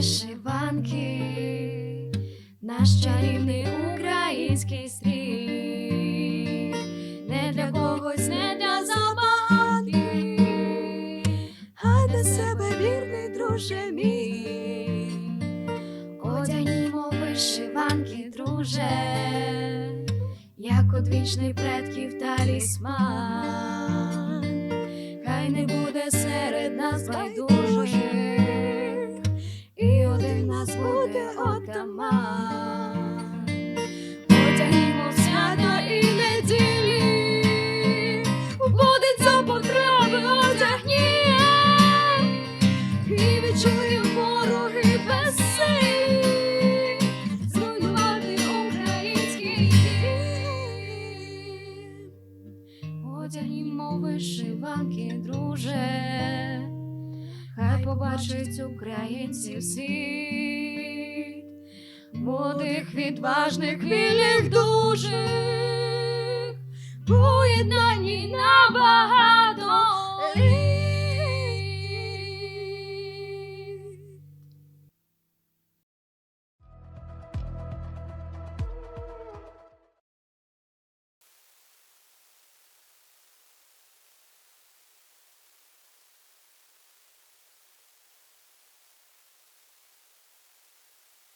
вишиванки, наш чарівний український світ, не для когось, не для забагатих, а для себе вірний друже мій. Одягнімо вишиванки, друже, як одвічний предків талісман, в свято і неділі, буде за потреби одягнім, і відчуємо вороги зруйнувати український дім. Одягнімо вишиванки, друже, хай побачить українців світ, молодих, відважних, вільних дужих, поєднані набагато